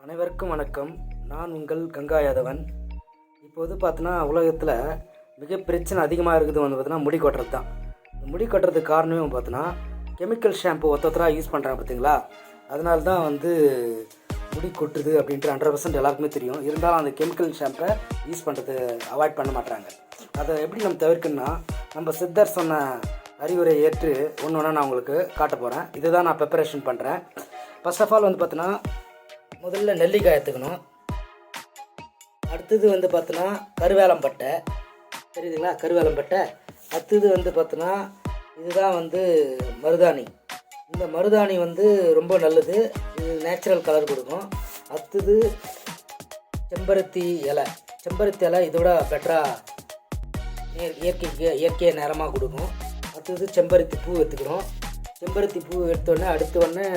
அனைவருக்கும் வணக்கம். நான் உங்கள் கங்கா யாதவன். இப்போது பார்த்தோன்னா உலகத்தில் மிக பிரச்சனை அதிகமாக இருக்குது வந்து பார்த்தீங்கன்னா முடி கொட்டுறது தான். இந்த முடி கொட்டுறதுக்கு காரணமே பார்த்தோன்னா கெமிக்கல் ஷாம்பு ஒத்தொத்தராக யூஸ் பண்ணுறாங்க பார்த்தீங்களா அதனால தான் வந்து முடி கொட்டுது அப்படின்ட்டு ஹண்ட்ரட் பர்சன்ட் எல்லாருக்குமே தெரியும். இருந்தாலும் அந்த கெமிக்கல் ஷாம்பை யூஸ் பண்ணுறது அவாய்ட் பண்ண மாட்டாங்க அதை எப்படி நம்ம தவிர்க்கணும்னா நம்ம சித்தர் சொன்ன அறிவுரை ஏற்று ஒன்று ஒன்றா நான் உங்களுக்கு காட்ட போகிறேன் இதுதான் நான் ப்ரிப்பரேஷன் பண்ணுறேன் ஃபர்ஸ்ட் ஆஃப் ஆல் வந்து பார்த்தோன்னா முதல்ல நெல்லிக்காய் எடுத்துக்கணும். அடுத்தது வந்து பார்த்தோன்னா கருவேலம்பட்டை தெரியுதுங்களா? கருவேலம்பட்டை அடுத்தது வந்து பார்த்தோன்னா இதுதான் வந்து மருதாணி. இந்த மருதாணி வந்து ரொம்ப நல்லது. இது நேச்சுரல் கலர் கொடுக்கும். அடுத்தது செம்பருத்தி இலை. செம்பருத்தி இலை இதோட பெட்டராக இயற்கைக்கு இயற்கை நிறமாக கொடுக்கும். அடுத்தது செம்பருத்தி பூ எடுத்துக்கிறோம் செம்பருத்தி பூ எடுத்தோடனே அடுத்த உடனே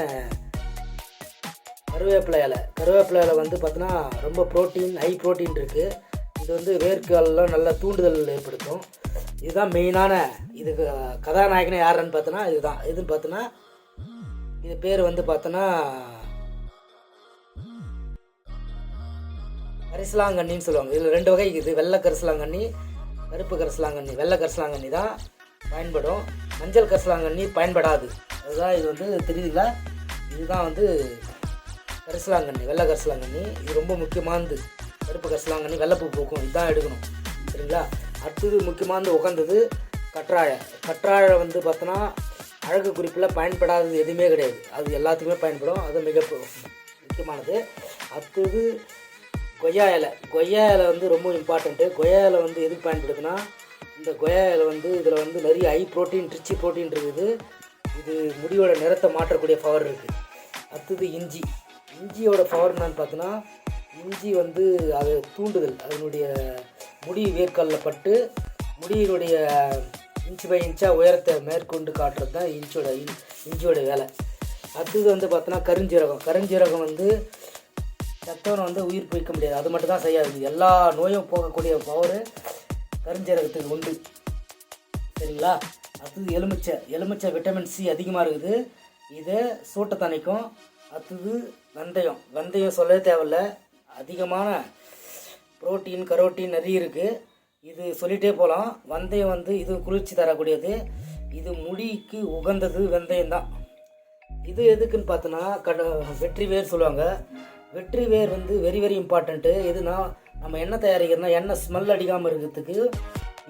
கருவேப்பிலை இலை. கருவேப்பிலை இலை வந்து பார்த்தோன்னா ரொம்ப ப்ரோட்டீன் ஹை ப்ரோட்டீன் இருக்குது இது வந்து வேர்க்காலெலாம் நல்ல தூண்டுதல் ஏற்படுத்தும். இதுதான் மெயினான இதுக்கு கதாநாயகனே யாருன்னு பார்த்தோன்னா இதுதான். இதுன்னு பார்த்தோன்னா இது பேர் வந்து பார்த்தோன்னா கரிசலாங்கண்ணின்னு சொல்லுவாங்க. இதில் ரெண்டு வகை இருக்குது. வெள்ளை கரிசலாங்கண்ணி கருப்பு கரிசலாங்கண்ணி. வெள்ளை கரிசலாங்கண்ணி தான் பயன்படும். மஞ்சள் கரிசலாங்கண்ணி பயன்படாது. அதுதான் இது வந்து தெரியுதுங்களா இதுதான் வந்து கரிசலாங்கண்ணி வெள்ளை கரிசலாங்கண்ணி இது ரொம்ப முக்கியமானது. கருப்பு கரிசலாங்கண்ணி வெள்ளைப்பூ பூக்கும் இதுதான் எடுக்கணும். சரிங்களா? அடுத்தது முக்கியமானது உகந்தது கற்றாழை. கற்றாழை வந்து பார்த்தோன்னா அழகு குறிப்பில் பயன்படாதது எதுவுமே கிடையாது. அது எல்லாத்துக்குமே பயன்படும். அது மிக முக்கியமானது. அடுத்தது கொய்யா இலை. கொய்யா இலை வந்து ரொம்ப இம்பார்ட்டண்ட்டு கொய்யா இலை வந்து எதுக்கு பயன்படுதுன்னா இந்த கொய்யா இலை வந்து இதில் வந்து நிறைய ஹை ப்ரோட்டீன் ரிச்சி ப்ரோட்டீன் இருக்குது. இது முடியோட நிறத்தை மாற்றக்கூடிய பவர் இருக்குது அடுத்தது இஞ்சி. இஞ்சியோட பவர் என்னன்னு பார்த்தோன்னா இஞ்சி வந்து அது தூண்டுதல் அதனுடைய முடி வேர்க்கல்ல பட்டு முடியினுடைய இன்ச்சு பை இன்ச்சாக உயரத்தை மேற்கொண்டு காட்டுறது தான் இஞ்சியோட இஞ்சியோட வேலை. அடுத்தது வந்து பார்த்தோன்னா கருஞ்சீரகம். கருஞ்சீரகம் வந்து சத்தவனை வந்து உயிர் பிழைக்க முடியாது. அது மட்டும் தான் செய்யாது. எல்லா நோயும் போகக்கூடிய பவர் கருஞ்சீரகத்துக்கு உண்டு. சரிங்களா? அடுத்தது எலுமிச்சை. எலுமிச்சை விட்டமின் சி அதிகமாக இருக்குது. இதை சூட்டை தணிக்கும். அடுத்தது வெந்தயம். வெந்தயம் சொல்லவே தேவையில்ல. அதிகமான புரோட்டீன் கரோட்டீன் நிறைய இருக்குது இது சொல்லிகிட்டே போகலாம் வெந்தயம் வந்து இது குளிர்ச்சி தரக்கூடியது. இது முடிக்கு உகந்தது வெந்தயம் தான். இது எதுக்குன்னு பார்த்தோன்னா கட வெற்றி வேர் சொல்லுவாங்க. வெற்றி வேர் வந்து வெரி வெரி இம்பார்ட்டண்ட்டு எதுனா நம்ம எண்ணெய் தயாரிக்கிறோன்னா எண்ணெய் ஸ்மெல் அடிக்காமல் இருக்கிறதுக்கு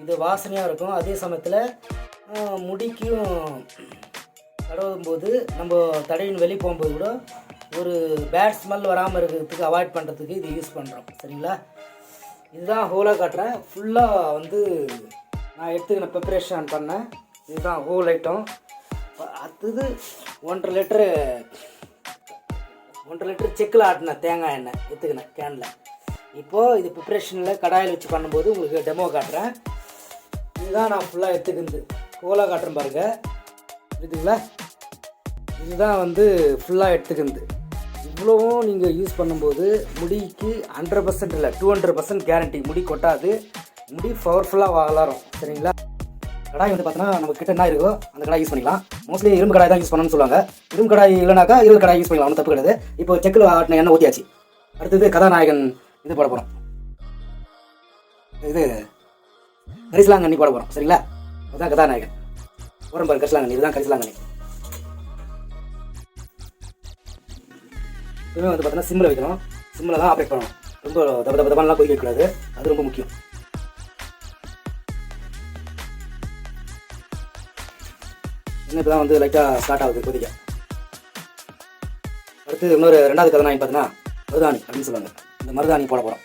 இது வாசனையாக இருக்கும். அதே சமயத்தில் முடிக்கும் தடவும் போது நம்ம தடவின் வெளியே போகும்போது கூட ஒரு பேட் ஸ்மெல் வராமல் இருக்கிறதுக்கு அவாய்ட் பண்ணுறதுக்கு இது யூஸ் பண்ணுறோம் சரிங்களா? இதுதான் ஹோலாக காட்டுறேன். ஃபுல்லாக வந்து நான் எடுத்துக்கின ப்ரிப்பரேஷன் பண்ணேன். இதுதான் ஹோல் ஐட்டம் அடுத்தது ஒன்றரை லிட்டரு ஒன்றரை லிட்டர் செக்கில் ஆட்டினேன். தேங்காய் எண்ணெய் எடுத்துக்கினேன் கேனில் இப்போது இது ப்ரிப்ரேஷனில் கடாயில் வச்சு பண்ணும்போது உங்களுக்கு டெமோ காட்டுறேன். இதுதான் நான் ஃபுல்லாக எடுத்துக்கிறது ஹோலாக காட்டுறேன் பாருங்கள் புரியுதுங்களா? இதுதான் வந்து ஃபுல்லாக எடுத்துக்கிறது. இவ்வளவும் நீங்கள் யூஸ் பண்ணும்போது முடிக்கு ஹண்ட்ரட் பர்சன்ட் இல்லை டூ ஹண்ட்ரட் பர்சன்ட் கேரண்டி முடி கொட்டாது முடி பவர்ஃபுல்லாக வளரும். சரிங்களா? கடாய் வந்து பார்த்தோன்னா நம்ம கிட்ட என்ன இருக்கோ அந்த கடாய் யூஸ் பண்ணிக்கலாம். மோஸ்ட்லி இரும்பு கடாய் தான் யூஸ் பண்ணணும்னு சொல்லுவாங்க. இரும்பு கடாய் இல்லைனாக்கா இரும்பு கடாய் யூஸ் பண்ணலாம் ஒன்றும் தப்பு கிடையாது. இப்போ செக்கில் ஆட்டின எண்ணெய் ஊற்றியாச்சு அடுத்தது கதாநாயகன் இது போட போகிறோம் இது கரிசலாங்கண்ணி போட போகிறோம் சரிங்களா? அதுதான் கதாநாயகன். போகிறோம் பாரு கரிசலாங்கண்ணி. இதுதான் கரிசலாங்கண்ணி. எப்பவுமே வந்து பார்த்தீங்கன்னா சிம்மில் வைக்கணும். சிம்மில் தான் ஆப்ரேட் பண்ணணும். ரொம்ப தப தப தபான்லாம் கொதிக்க வைக்கக்கூடாது. அது ரொம்ப முக்கியம். இன்னும் இப்போ தான் வந்து லைட்டாக ஸ்டார்ட் ஆகுது கொதிக்க அடுத்து இன்னொரு ரெண்டாவது கதை நான் பார்த்தீங்கன்னா மருதாணி அப்படின்னு சொல்லுவாங்க. இந்த மருதாணி போட போகிறோம்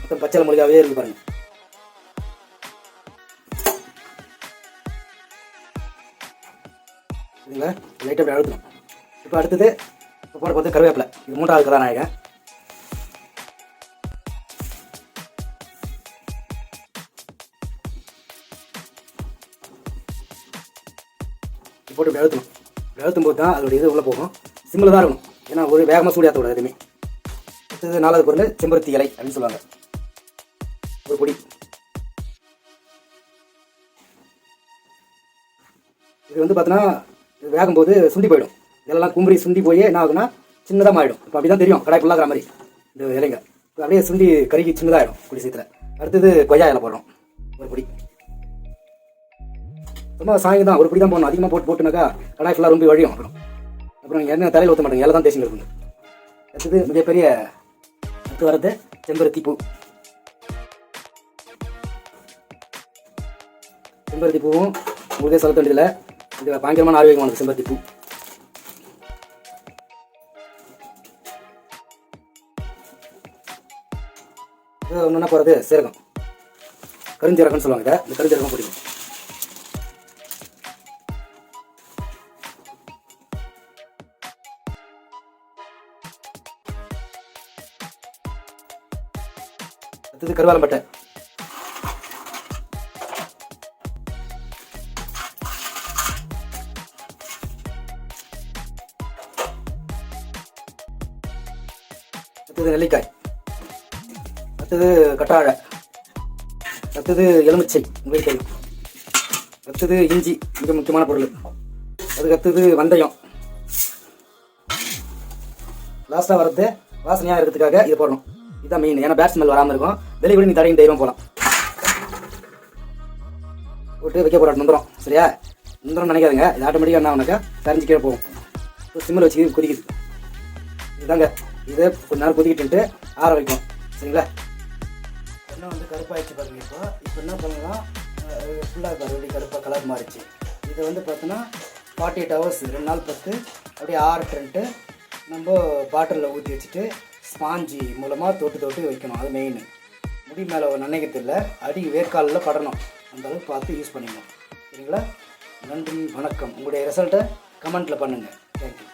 மொத்தம் பச்சை மொழியாகவே இருக்கு பாருங்கள் இதில் லைட்டாக அப்படி அழுத்தணும். இப்போ அடுத்தது போட போகிறது கருவேப்பிலை. இது மூன்றாவது கதாநாயகன். போட்டு இப்படி அழுத்தணும். அழுத்தும் போது தான் அதோடைய இது உள்ளே போகும். சிம்மில் தான் இருக்கும் ஏன்னா ஒரு வேகமாக சூடியாத்த கூடாது எதுவுமே. அடுத்தது நாலாவது பொருள் செம்பருத்தி இலை அப்படின்னு சொல்லுவாங்க. ஒரு பொடி. இது வந்து பார்த்தோன்னா வேகும்போது சுண்டி போயிடும். இதெல்லாம் கும்பரி சுண்டி போய் என்ன ஆகுதுன்னா சின்னதாக ஆகிடும் இப்போ அப்படி தான் தெரியும். கடாய் ஃபுல்லாகிற மாதிரி. இந்த இலைங்க. இப்ப அப்படியே சுண்டி கருகி சின்னதாகிடும் குடி சீத்தில். அடுத்தது கொய்யா இலை போடுறோம். ஒரு பொடி. சும்மா சாயங்கம் தான். ஒரு பொடி தான் போடணும். அதிகமாக போட்டு போட்டுனாக்கா கடாய் ஃபுல்லாக ரொம்ப வழியும். அப்புறம். அப்புறம் எண்ணெய் தலையில் ஊற்ற மாட்டேங்க இலை தான் தேசிங்க அடுத்தது மிகப்பெரிய அடுத்து வர்றது செம்பருத்தி பூ. செம்பருத்தி பூவும் உங்களுக்கே சொல்ல வேண்டியதில்லை இது பயங்கரமான ஆரோக்கியமானது செம்பருத்தி பூ. இது ஒன்றுனா போகிறது சீரகம். கருஞ்சீரகம்னு சொல்லுவாங்க இதை. இந்த கருஞ்சீரகம் பிடிக்கும். அடுத்தது கருவேலம்பட்டை அடுத்தது நெல்லிக்காய். அடுத்தது கட்டாழை. அடுத்தது எலுமிச்சை உங்களுக்கு அடுத்தது இஞ்சி மிக முக்கியமான பொருள். அதுக்கு அடுத்தது வெந்தயம். லாஸ்ட்டாக வரது வாசனையாக இருக்கிறதுக்காக இது போடணும். இதுதான் மெயின் ஏன்னா பேட் ஸ்மெல் வராமல் இருக்கும். வெளியே விட நீ தடையும் தைரியம் போகலாம் போட்டு வைக்க போகிற நம்புறோம் சரியா? நம்புறோம் நினைக்காதுங்க. இது ஆட்டோமேட்டிக்காக என்ன உனக்கு கரைஞ்சி கீழே போகும். சிம்மில் வச்சு கொதிக்குது. இதுதாங்க. இதை கொஞ்ச நேரம் கொதிக்கிட்டு ஆற வைக்கும். சரிங்களா? எண்ணெய் வந்து கருப்பாயிடுச்சு பாருங்க இப்போ. இப்போ என்ன பண்ணலாம்? ஃபுல்லாக மறுபடியும் கருப்பாக கலர் மாறிச்சு இதை வந்து பார்த்தோன்னா ஃபார்ட்டி எயிட் ஹவர்ஸ் ரெண்டு நாள் பத்து அப்படியே ஆறட்டுன்ட்டு நம்ம பாட்டிலில் ஊற்றி வச்சுட்டு ஸ்பாஞ்சி மூலமாக தொட்டு தொட்டு வைக்கணும். அது மெயின் முடி மேலே நினைக்கிறது இல்லை அடி வேர்க்காலில் படணும். அந்த அளவுக்கு பார்த்து யூஸ் பண்ணிக்கணும். சரிங்களா? நன்றி வணக்கம். உங்களுடைய ரிசல்ட்டை கமெண்ட்டில் பண்ணுங்கள் தேங்க்யூ